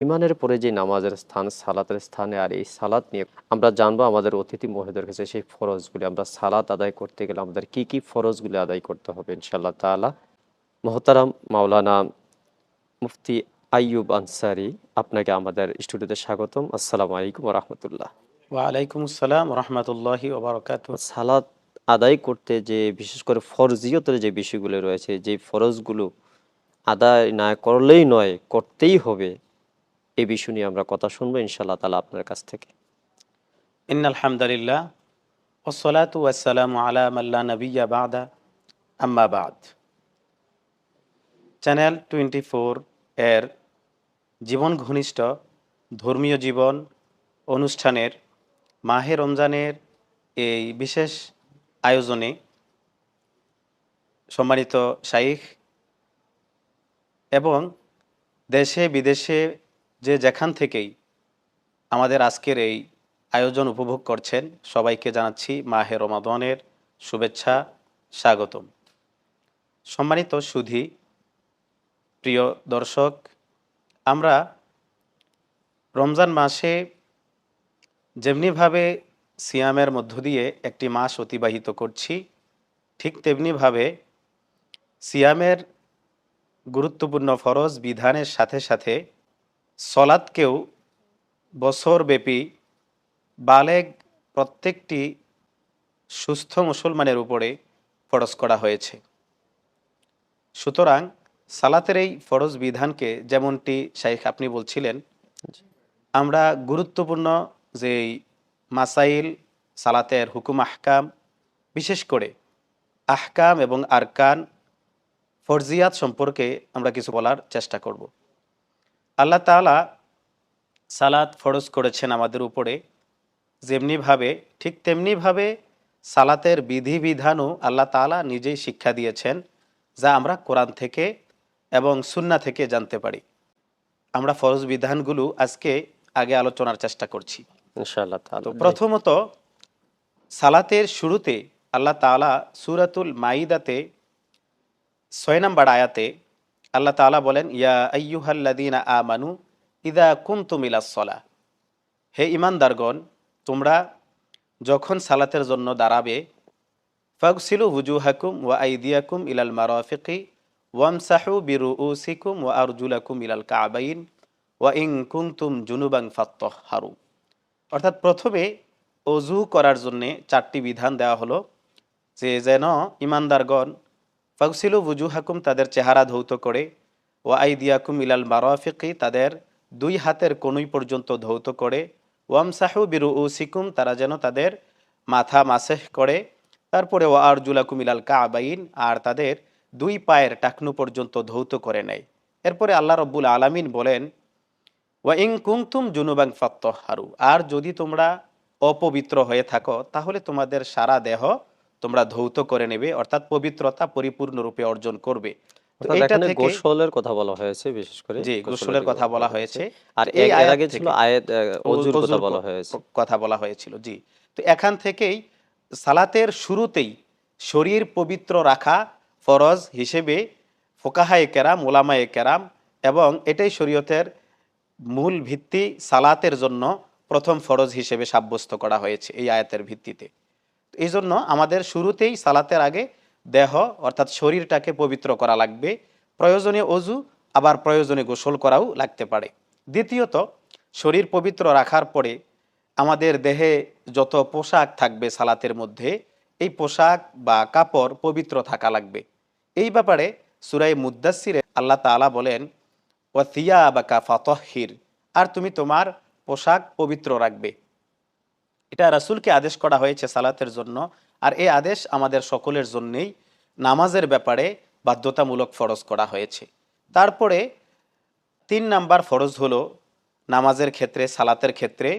ইমানের পরে যে নামাজের স্থান সালাতের স্থানে আর এই সালাত নিয়ে আমরা জানব আমাদের অতিথি মহিলাদের কাছে সেই ফরজগুলি। আমরা সালাত আদায় করতে গেলে আমাদের কি কি ফরজগুলি আদায় করতে হবে ইনশাল্লাহ তাআলা। মহতারাম মাওলানা মুফতি আইয়ুব আনসারি আপনাকে আমাদের স্টুডিওতে স্বাগতম। আসসালামু আলাইকুম রহমতুল্লাহ। ওয়ালাইকুম আসসালাম রহমতুল্লাহি ওবরাকাত সালাত আদায় করতে যে বিশেষ করে ফরজিয়তের যে বিষয়গুলো রয়েছে যে ফরজগুলো আদায় না করলেই নয় করতেই হবে। এই বিষয় নিয়ে আমরা কথা শুনব ইনশাল্লাহ তালা আপনার কাছ থেকে। ইন নবিয়া বাদা, আম্মা বাদ। চ্যানেল টোয়েন্টি ফোর এর জীবন ঘনিষ্ঠ ধর্মীয় জীবন অনুষ্ঠানের মাহে রমজানের এই বিশেষ আয়োজনে সম্মানিত শাইখ এবং দেশে বিদেশে যে যেখান থেকেই আমাদের আজকের এই আয়োজন উপভোগ করছেন, সবাইকে জানাচ্ছি মাহে রমাদনের শুভেচ্ছা, স্বাগতম। সম্মানিত সুধী, প্রিয় দর্শক, আমরা রমজান মাসে যেমনিভাবে সিয়ামের মধ্য দিয়ে একটি মাস অতিবাহিত করছি, ঠিক তেমনিভাবে সিয়ামের গুরুত্বপূর্ণ ফরজ বিধানের সাথে সাথে সলাদকেও বছরব্যাপী বালেগ প্রত্যেকটি সুস্থ মুসলমানের উপরে ফরজ করা হয়েছে। সুতরাং সালাতের এই ফরজ বিধানকে যেমনটি শাইখ আপনি বলছিলেন আমরা গুরুত্বপূর্ণ যে মাসাইল সালাতের হুকুম আহকাম বিশেষ করে আহকাম এবং আরকান ফরজিয়াত সম্পর্কে আমরা কিছু বলার চেষ্টা করব। আল্লাহ তাআলা সালাত ফরজ করেছেন আমাদের উপরে। যেমনিভাবে ঠিক তেমনিভাবে সালাতের বিধিবিধানও আল্লাহ তাআলা নিজেই শিক্ষা দিয়েছেন যা আমরা কোরআন থেকে এবং সুন্না থেকে জানতে পারি। আমরা ফরজ বিধানগুলো আজকে আগে আলোচনার চেষ্টা করছি। ইনশাআল্লাহ তো প্রথমত সালাতের শুরুতে আল্লাহ তাআলা সূরাতুল মাইদাতে ছয় নম্বর আয়াতে আল্লাহ তাআলা বলেন, ইয়া আইয়ুহাল্লাযীনা আমানু ইদা কুমতুম ইলাস সলা হে ইমানদারগণ তোমরা যখন সালাতের জন্য দাঁড়াবে, ফাগসিলু হুজুহাকুম ওয়া আইদিয়াকুম ইলাল মারাফিকি ওয়ামসাহু বিরুউসিকুম ওয়া আরজুলাকুম ইলাল কাবাইন ওয়া ইন কুনতুম জুনুবান ফাত্তাহহারু। অর্থাৎ প্রথমে অজু করার জন্যে চারটি বিধান দেওয়া হলো, যে যেন ইমানদারগণ ফাগসিলু বুজুহাকুম তাদের চেহারা ধৌত করে ও আইদিয়াকুম ইলাল মারাফিকি, তাদের দুই হাতের কনুই পর্যন্ত ধৌত করে ওয়াম ওয়ামসাহু বিরু সিকুম তারা যেন তাদের মাথা মাসেহ করে, তারপরে ও আরজুলাকুম ইলাল কাবাইন, আর তাদের দুই পায়ের টাকনু পর্যন্ত ধৌত করে নেয়। এরপরে আল্লাহ রব্বুল আলামিন বলেন, ওয়া ইং কুংতুম জুনুবাং ফাত্তহারু আর যদি তোমরা অপবিত্র হয়ে থাকো, তাহলে তোমাদের সারা দেহ তোমরা ধৌত করে নেবে অর্থাৎ পবিত্রতা পরিপূর্ণরূপে অর্জন করবে। তো অর্থাৎ এইটা এখানে থেকে গোসলের কথা বলা হয়েছে বিশেষ করে জি গোসলের কথা বলা হয়েছে। আর এর- এর আগে ছিল আয়াত আহ, কথা বলা হয়েছে। কথা বলা হয়েছিল জি। তো এখান থেকেই সালাতের শুরুতেই শরীর পবিত্র রাখা ফরজ হিসেবে ফোকাহায়ে কেরাম ওলামায়ে কেরাম এবং এটাই শরীয়তের মূল ভিত্তি সালাতের জন্য প্রথম ফরজ হিসেবে সাব্যস্ত করা হয়েছে এই আয়াতের ভিত্তিতে। এই জন্য আমাদের শুরুতেই সালাতের আগে দেহ, অর্থাৎ শরীরটাকে পবিত্র করা লাগবে। প্রয়োজনে অজু, আবার প্রয়োজনে গোসল করাও লাগতে পারে। দ্বিতীয়ত, শরীর পবিত্র রাখার পরে আমাদের দেহে যত পোশাক থাকবে সালাতের মধ্যে, এই পোশাক বা কাপড় পবিত্র থাকা লাগবে। এই ব্যাপারে সুরাই মুদাসিরে আল্লাহ তাআলা বলেন ও থিয়া বাকা ফাতহির আর তুমি তোমার পোশাক পবিত্র রাখবে। এটা রাসূলকে আদেশ করা হয়েছে সালাতের জন্য আর এই আদেশ আমাদের সকলের জন্যেই নামাজের ব্যাপারে বাধ্যতামূলক ফরজ করা হয়েছে তারপরে তিন নাম্বার ফরজ হলো নামাজের ক্ষেত্রে, সালাতের ক্ষেত্রে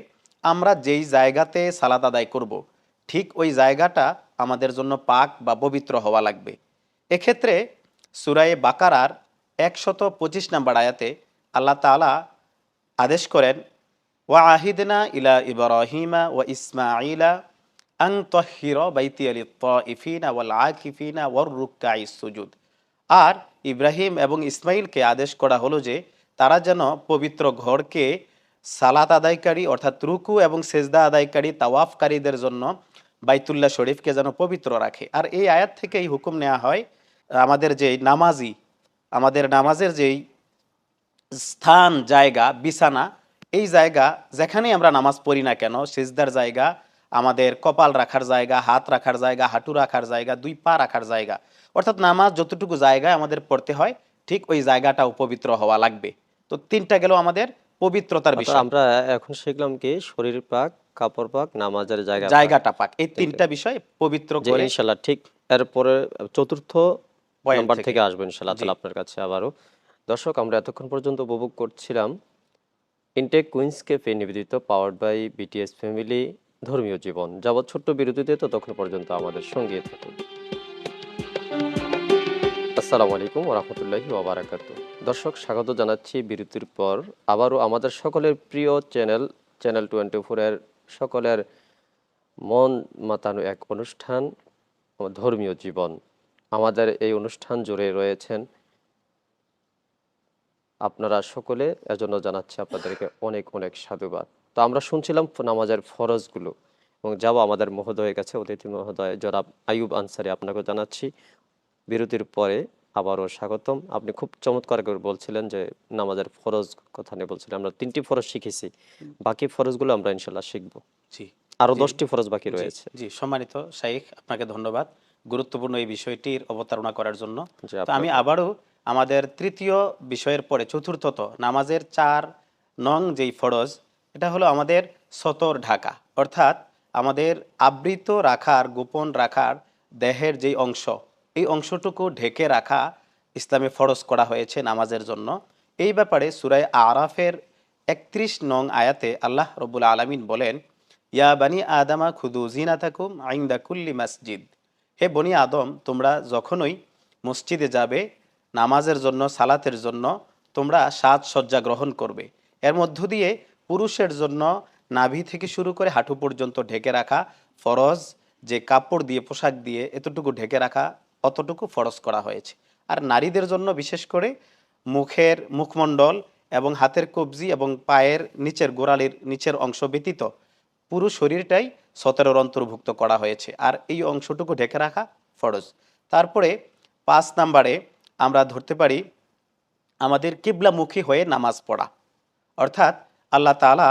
আমরা যেই জায়গাতে সালাত আদায় করব। ঠিক ওই জায়গাটা আমাদের জন্য পাক বা পবিত্র হওয়া লাগবে এক্ষেত্রে সুরায়ে বাকারার একশত পঁচিশ নাম্বার আয়াতে আল্লাহ তাআলা আদেশ করেন ওয়া আহিদনা ইলা ইব্রাহিমা ওয়া ইসমাঈলা আং তহির বাইতি আলি ইফিনা ওয়াল আকিফিনা ওয়ার রুক্কাই সুজুদ আর ইব্রাহিম এবং ইসমাইলকে আদেশ করা হলো যে তারা যেন পবিত্র ঘরকে সালাত আদায়কারী অর্থাৎ রুকু এবং সেজদা আদায়কারী তাওয়াফকারীদের জন্য বাইতুল্লাহ শরীফকে যেন পবিত্র রাখে। আর এই আয়াত থেকে এই হুকুম নেওয়া হয়, আমাদের যে নামাজি, আমাদের নামাজের যেই স্থান, জায়গা, বিছানা এই জায়গা যেখানেই আমরা নামাজ পড়ি না কেন সিজদার জায়গা আমাদের কপাল রাখার জায়গা হাত রাখার জায়গা হাঁটু রাখার জায়গা দুই পা রাখার জায়গা। অর্থাৎ নামাজ যতটুকু জায়গায় আমাদের পড়তে হয় ঠিক ওই জায়গাটাও পবিত্র হওয়া লাগবে। তো তিনটা গেল আমাদের পবিত্রতার বিষয়। আমরা এখন শিখলাম কি শরীর পাক কাপড় পাক নামাজের জায়গা জায়গাটা পাক। এই তিনটা বিষয় পবিত্র করে ইনশাল্লাহ ঠিক এরপরে চতুর্থ নাম্বার থেকে। আসব। তাহলে আপনার কাছে আবারও। দর্শক আমরা এতক্ষণ পর্যন্ত উপভোগ করছিলাম। ইনটেক কুইন্সকে ফে নিবেদিত পাওয়ার্ড বাই বিটিএস ফ্যামিলি ধর্মীয় জীবন, যাবৎ ছোট্ট বিরতিতে ততক্ষণ পর্যন্ত আমাদের সঙ্গে থাকুন। আসসালামু আলাইকুম ওরহমতুল্লাহি ওবরাকাত দর্শক, স্বাগত জানাচ্ছি বিরতির পর। আবারও আমাদের সকলের প্রিয় চ্যানেল চ্যানেল টোয়েন্টি ফোরের সকলের মন মাতানো এক অনুষ্ঠান, ধর্মীয় জীবন। আমাদের এই অনুষ্ঠান জুড়ে রয়েছেন আপনারা সকলে এজন্য জানাচ্ছি আপনাদেরকে অনেক অনেক সাধুবাদ। তো আমরা শুনছিলাম নামাজের ফরজগুলো এবং যাব আমাদের মহোদয়ের কাছে অতিথি মহোদয় জনাব আয়ুব আনসারি আপনাকে জানাচ্ছি। বিরতির পরে আবারও স্বাগতম। আপনি খুব চমৎকার করে বলছিলেন যে নামাজের ফরজ কথা নিয়ে বলছিলেন। আমরা তিনটি ফরজ শিখেছি। বাকি ফরজগুলো আমরা ইনশাল্লাহ শিখব। জি। আরও জি। দশটি ফরজ বাকি রয়েছে। জি সম্মানিত শাইখ আপনাকে ধন্যবাদ। গুরুত্বপূর্ণ এই বিষয়টির অবতারণা করার জন্য। আমি আবারও আমাদের তৃতীয় বিষয়ের পরে, চতুর্থত, নামাজের চার নং যেই ফরজ, এটা হলো আমাদের সতর ঢাকা। অর্থাৎ আমাদের আবৃত রাখার, গোপন রাখার দেহের যেই অংশ, এই অংশটুকু ঢেকে রাখা ইসলামে ফরজ করা হয়েছে নামাজের জন্য। এই ব্যাপারে সুরায় আরাফের একত্রিশ নং আয়াতে আল্লাহ রবুল আলমিন বলেন, ইয়া বানি আদামা খুদু জিনাতাকুম আইন্দা কুল্লি মসজিদ। হে বনি আদম, তোমরা যখনই মসজিদে যাবে নামাজের জন্য, সালাতের জন্য তোমরা সাজসজ্জা গ্রহণ করবে। এর মধ্য দিয়ে পুরুষের জন্য নাভি থেকে শুরু করে হাঁটু পর্যন্ত ঢেকে রাখা ফরজ, যে কাপড় দিয়ে, পোশাক দিয়ে এতটুকু ঢেকে রাখা, অতটুকু ফরজ করা হয়েছে। আর নারীদের জন্য বিশেষ করে মুখের মুখমণ্ডল এবং হাতের কবজি এবং পায়ের নিচের গোড়ালির নিচের অংশ ব্যতীত পুরো শরীরটাই সতেরোর অন্তর্ভুক্ত করা হয়েছে। আর এই অংশটুকু ঢেকে রাখা ফরজ। তারপরে পাঁচ নাম্বারে আমরা ধরতে পারি আমাদের কিবলামুখী হয়ে নামাজ পড়া। অর্থাৎ আল্লাহ তাআলা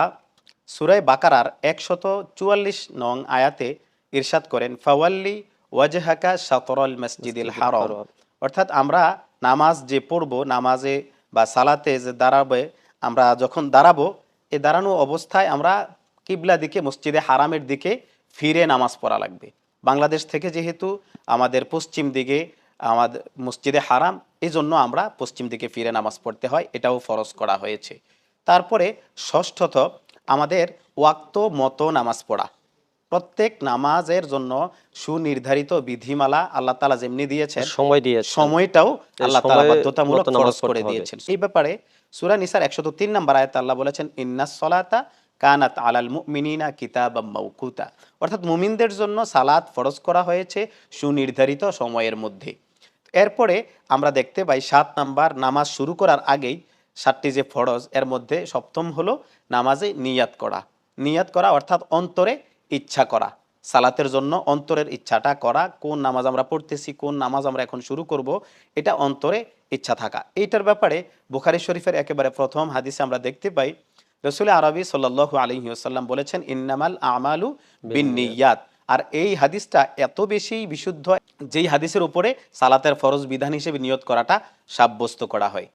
সুরায় বাকারার একশত চুয়াল্লিশ নং আয়াতে ইরশাদ করেন ফাওয়াল্লি ওয়াজহাকা সাতরল মসজিদিল হারম। অর্থাৎ আমরা নামাজ যে পড়ব নামাজে বা সালাতে যে দাঁড়াবে আমরা যখন দাঁড়াবো এ দাঁড়ানো অবস্থায় আমরা কিবলা দিকে মসজিদে হারামের দিকে ফিরে নামাজ পড়া লাগবে। বাংলাদেশ থেকে যেহেতু আমাদের পশ্চিম দিকে আমাদের মসজিদে হারাম এই জন্য আমরা পশ্চিম দিকে ফিরে নামাজ পড়তে হয় এটাও ফরজ করা হয়েছে। তারপরে ষষ্ঠত আমাদের ওয়াক্ত মতো নামাজ পড়া। প্রত্যেক নামাজের জন্য সুনির্ধারিত বিধিমালা আল্লাহ তালা যেমনি দিয়েছেন সময় দিয়েছে সময়টাও আল্লাহ সময় বাধ্যতামূলক ফরজ করে দিয়েছেন। এই ব্যাপারে সূরা নিসার 103 নম্বর আয়াতে আল্লাহ বলেছেন ইন্নাস সলাতা কানাত আলাল মুমিনিনা কিতাবাম মৌকুতা অর্থাৎ মুমিনদের জন্য সালাত ফরজ করা হয়েছে সুনির্ধারিত সময়ের মধ্যে। এরপরে আমরা দেখতে পাই সাত নাম্বার, নামাজ শুরু করার আগেই সাতটি যে ফরজ, এর মধ্যে সপ্তম হলো নামাজে নিয়াত করা। নিয়াত করা অর্থাৎ অন্তরে ইচ্ছা করা। সালাতের জন্য অন্তরের ইচ্ছাটা করা, কোন নামাজ আমরা পড়তেছি, কোন নামাজ আমরা এখন শুরু করব, এটা অন্তরে ইচ্ছা থাকা। এইটার ব্যাপারে বুখারি শরীফের একেবারে প্রথম হাদিসে আমরা দেখতে পাই, রসুল আরবি সাল্লাহ আলহিউসাল্লাম বলেছেন, ইন্নামাল আমালু বিন নিয়াত। আর এই হাদিসটা এত বেশি বিশুদ্ধ, যেই হাদিসের উপরে সালাতের ফরজ বিধান হিসেবে নিয়োগ করাটা সাব্যস্ত করা হয়।